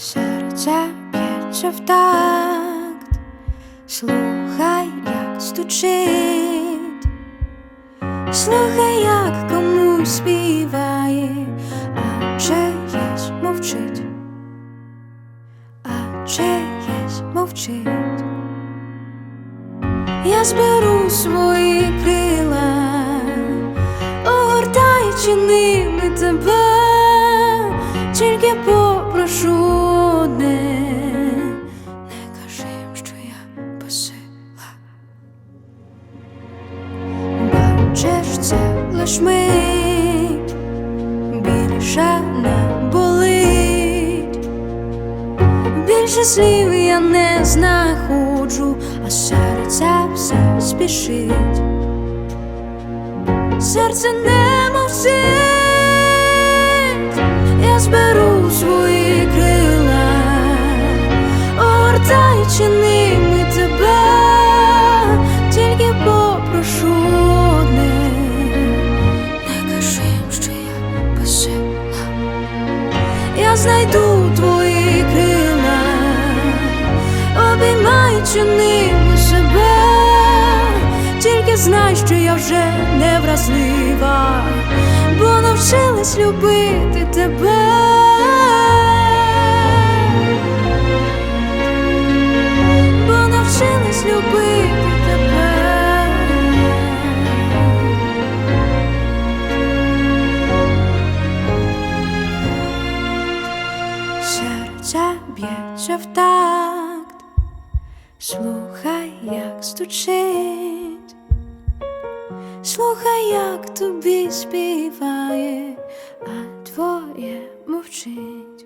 Серце б'ється в такт, слухай, як стучить, слухай, як комусь співає, а чиєсь мовчить, а чиєсь мовчить. Я зберу свої крила, огортаючи ними тебе, тільки попрошу Це лиш мить, більше не болить. Більше слів я не знаходжу, а серце все спішить. Серце не мовчить, знайду твої крила, обіймаючи ними себе, тільки знай, що я вже не вразлива, бо навчилась любити тебе. Б'ється в такт, слухай, як стучить, слухай, як тобі співає, а твоє мовчить.